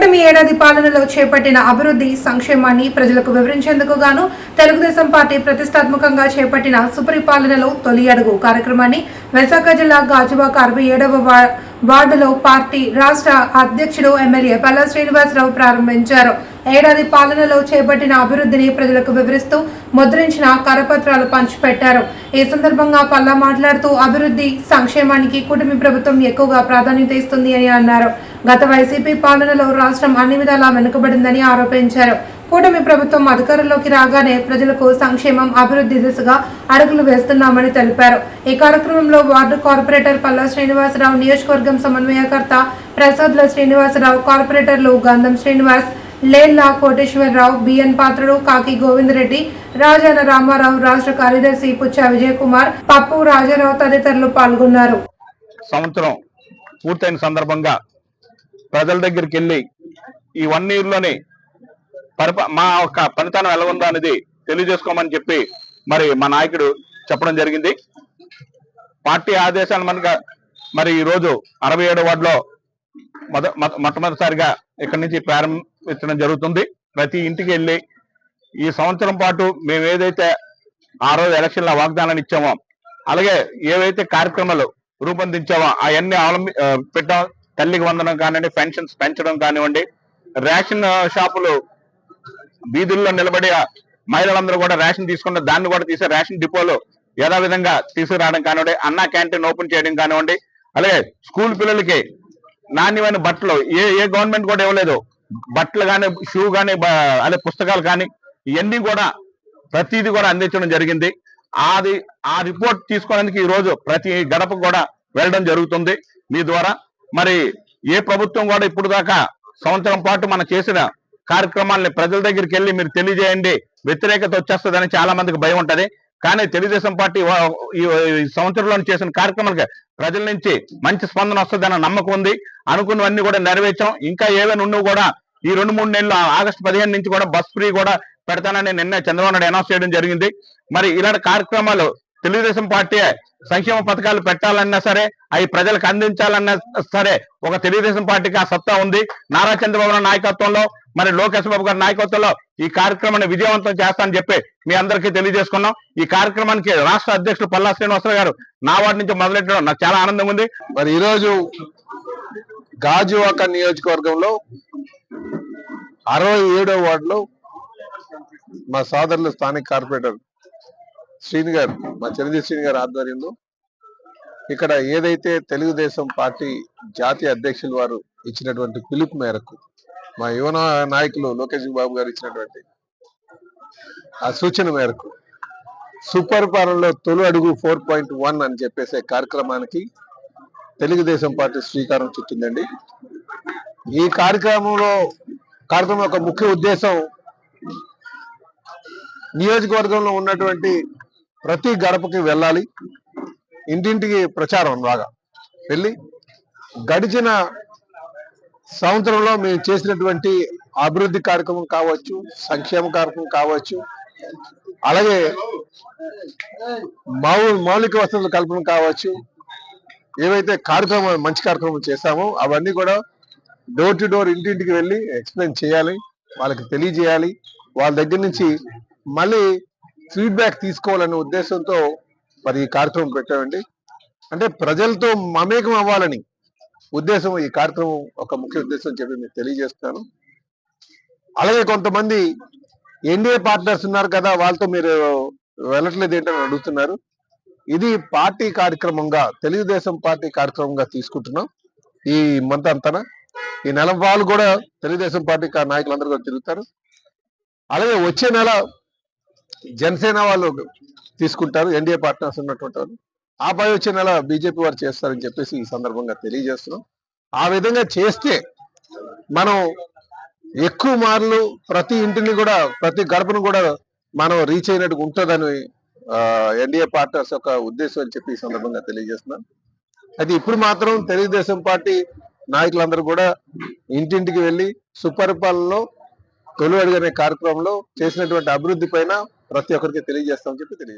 కూటమి ఏడాది పాలనలో చేపట్టిన అభివృద్ధి సంక్షేమాన్ని ప్రజలకు వివరించేందుకు గాను తెలుగుదేశం పార్టీ ప్రతిష్టాత్మకంగా చేపట్టిన సుపరిపాలనలో తొలి అడుగు కార్యక్రమాన్ని విశాఖ జిల్లా గాజువాక అరవై ఏడవ వార్డులో పార్టీ రాష్ట్ర అధ్యక్షుడు ఎమ్మెల్యే పల్లా శ్రీనివాసరావు ప్రారంభించారు. ఏడాది పాలనలో చేపట్టిన అభివృద్ధిని ప్రజలకు వివరిస్తూ ముద్రించిన కరపత్రాలు పంచిపెట్టారు. ఈ సందర్భంగా పల్లా మాట్లాడుతూ అభివృద్ధి సంక్షేమానికి కూటమి ప్రభుత్వం ఎక్కువగా ప్రాధాన్యత ఇస్తుంది అని అన్నారు. గత వైసీపీ పాలనలో రాష్ట్రం అన్ని విధాలా వెనుకబడిందని ఆరోపించారు. కూటమి ప్రభుత్వం అధికారంలోకి రాగానే ప్రజలకు సంక్షేమం అభివృద్ధి దిశగా అడుగులు వేస్తున్నామని తెలిపారు. ఈ కార్యక్రమంలో వార్డు కార్పొరేటర్ పల్లా శ్రీనివాసరావు నియోజకవర్గం సమన్వయకర్త ప్రసాద్ల శ్రీనివాసరావు కార్పొరేటర్లు గంధం శ్రీనివాస్ లేల్లా కోటేశ్వరరావు బిఎన్ పాత్రుడు కాకి గోవిందరెడ్డి రాజాన రామారావు రాష్ట్ర కార్యదర్శి పుచ్చ విజయ్ కుమార్ పప్పు రాజారావు తదితరులు పాల్గొన్నారు. సంవత్సరం పూర్తయిన సందర్భంగా ప్రజల దగ్గరికి వెళ్ళి ఈ వన్ ఇయర్లోనే పరిప మా యొక్క పనితనం ఎలా ఉందో అనేది తెలియజేసుకోమని చెప్పి మరి మా నాయకుడు చెప్పడం జరిగింది. పార్టీ ఆదేశాలు మనక మరి ఈ రోజు అరవై ఏడు వార్డులో మొద మొట్టమొదటిసారిగా ఇక్కడి నుంచి ప్రారంభించడం జరుగుతుంది. ప్రతి ఇంటికి వెళ్ళి ఈ సంవత్సరం పాటు మేము ఏదైతే ఆ రోజు ఎలక్షన్ల వాగ్దానాన్ని ఇచ్చామో అలాగే ఏవైతే కార్యక్రమాలు రూపొందించామో అవన్నీ అవలంబి పెట్టాం. తల్లికి వందడం కానివ్వండి పెన్షన్స్ పెంచడం కానివ్వండి రేషన్ షాపులు వీధుల్లో నిలబడి మహిళలందరూ కూడా రేషన్ తీసుకున్న దాన్ని కూడా తీసే రేషన్ డిపోలు యథావిధంగా తీసుకురావడం కానివ్వండి అన్నా క్యాంటీన్ ఓపెన్ చేయడం కానివ్వండి అలాగే స్కూల్ పిల్లలకి నాణ్యమైన బట్టలు ఏ ఏ గవర్నమెంట్ కూడా ఇవ్వలేదు. బట్టలు కానీ షూ కానీ అదే పుస్తకాలు కానీ ఇవన్నీ కూడా ప్రతిదీ కూడా అందించడం జరిగింది. అది ఆ రిపోర్ట్ తీసుకోవడానికి ఈ రోజు ప్రతి గడప కూడా వెళ్ళడం జరుగుతుంది. మీ ద్వారా మరి ఏ ప్రభుత్వం కూడా ఇప్పుడు దాకా సంవత్సరం పాటు మనం చేసిన కార్యక్రమాలని ప్రజల దగ్గరికి వెళ్ళి మీరు తెలియజేయండి. వ్యతిరేకత వచ్చేస్తుందని చాలా మందికి భయం ఉంటది. కానీ తెలుగుదేశం పార్టీ ఈ సంవత్సరంలో చేసిన కార్యక్రమాలకి ప్రజల నుంచి మంచి స్పందన వస్తుందన్న నమ్మకం ఉంది. అనుకున్నవన్నీ కూడా నెరవేర్చాం. ఇంకా ఏవైనా ఉన్నవి కూడా ఈ రెండు మూడు నెలలు ఆగస్టు పదిహేను నుంచి కూడా బస్ ఫ్రీ కూడా పెడతానని నిన్న చంద్రబాబు నాయుడు అనౌన్స్ చేయడం జరిగింది. మరి ఇలాంటి కార్యక్రమాలు తెలుగుదేశం పార్టీ సంక్షేమ పథకాలు పెట్టాలన్నా సరే అవి ప్రజలకు అందించాలన్నా సరే ఒక తెలుగుదేశం పార్టీకి ఆ సత్తా ఉంది. నారా చంద్రబాబు నాయకత్వంలో మరి లోకేష్ బాబు గారి నాయకత్వంలో ఈ కార్యక్రమాన్ని విజయవంతం చేస్తానని చెప్పి మీ అందరికీ తెలియజేసుకున్నాం. ఈ కార్యక్రమానికి రాష్ట్ర అధ్యక్షుడు పల్లా శ్రీనివాసరావు గారు నా వాటి నుంచి మొదలెట్టడం నాకు చాలా ఆనందంగా ఉంది. మరి ఈరోజు గాజువాక నియోజకవర్గంలో అరవై ఏడో వార్డులో మా సోదరులు స్థానిక కార్పొరేటర్ శ్రీని గారు మా చిరంజీవి శ్రీని గారు ఆధ్వర్యంలో ఇక్కడ ఏదైతే తెలుగుదేశం పార్టీ జాతీయ అధ్యక్షులు వారు ఇచ్చినటువంటి పిలుపు మేరకు మా యువ నాయకులు లోకేష్ బాబు గారు ఇచ్చినటువంటి ఆ సూచన మేరకు సూపర్ పాలనలో తొలి అడుగు ఫోర్ పాయింట్ వన్ అని చెప్పేసే కార్యక్రమానికి తెలుగుదేశం పార్టీ శ్రీకారం చుట్టిందండి. ఈ కార్యక్రమంలో కార్యక్రమం యొక్క ముఖ్య ఉద్దేశం నియోజకవర్గంలో ఉన్నటువంటి ప్రతి గడపకి వెళ్ళాలి. ఇంటింటికి ప్రచారం బాగా వెళ్ళి గడిచిన సంవత్సరంలో మేము చేసినటువంటి అభివృద్ధి కార్యక్రమం కావచ్చు సంక్షేమ కార్యక్రమం కావచ్చు అలాగే మౌ మౌలిక వసతుల కల్పన కావచ్చు ఏవైతే కార్యక్రమం మంచి కార్యక్రమం చేశామో అవన్నీ కూడా డోర్ టు డోర్ ఇంటింటికి వెళ్ళి ఎక్స్ప్లెయిన్ చేయాలి వాళ్ళకి తెలియజేయాలి. వాళ్ళ దగ్గర నుంచి మళ్ళీ ఫీడ్బ్యాక్ తీసుకోవాలనే ఉద్దేశంతో మరి ఈ కార్యక్రమం పెట్టామండి. అంటే ప్రజలతో మమేకం అవ్వాలని ఉద్దేశం ఈ కార్యక్రమం ఒక ముఖ్య ఉద్దేశం చెప్పి మీకు తెలియజేస్తున్నాను. అలాగే కొంతమంది ఎన్డీఏ పార్ట్నర్స్ ఉన్నారు కదా వాళ్ళతో మీరు వెళ్ళట్లేదు ఏంటని అడుగుతున్నారు. ఇది పార్టీ కార్యక్రమంగా తెలుగుదేశం పార్టీ కార్యక్రమంగా తీసుకుంటున్నాం ఈ మంత్ అంతన ఈ నెల వాళ్ళు కూడా తెలుగుదేశం పార్టీ నాయకులందరూ కూడా తిరుగుతారు. అలాగే వచ్చే నెల జనసేన వాళ్ళు తీసుకుంటారు ఎన్డీఏ పార్ట్నర్స్ ఉన్నటువంటి వాళ్ళు. ఆ పై వచ్చే నెల బీజేపీ వారు చేస్తారని చెప్పేసి ఈ సందర్భంగా తెలియజేస్తున్నాం. ఆ విధంగా చేస్తే మనం ఎక్కువ మార్లు ప్రతి ఇంటిని కూడా ప్రతి గడపను కూడా మనం రీచ్ అయినట్టు ఉంటుందని ఎన్డీఏ పార్ట్నర్స్ యొక్క ఉద్దేశం అని చెప్పి ఈ సందర్భంగా తెలియజేస్తున్నాను అయితే ఇప్పుడు మాత్రం తెలుగుదేశం పార్టీ నాయకులందరూ కూడా ఇంటింటికి వెళ్ళి సుపరిపాలనలో తొలి అడుగనే అనే కార్యక్రమంలో చేసినటువంటి అభివృద్ధి పైన ప్రతి ఒక్కరికి తెలియజేస్తామని చెప్పి తెలియజేస్తాం.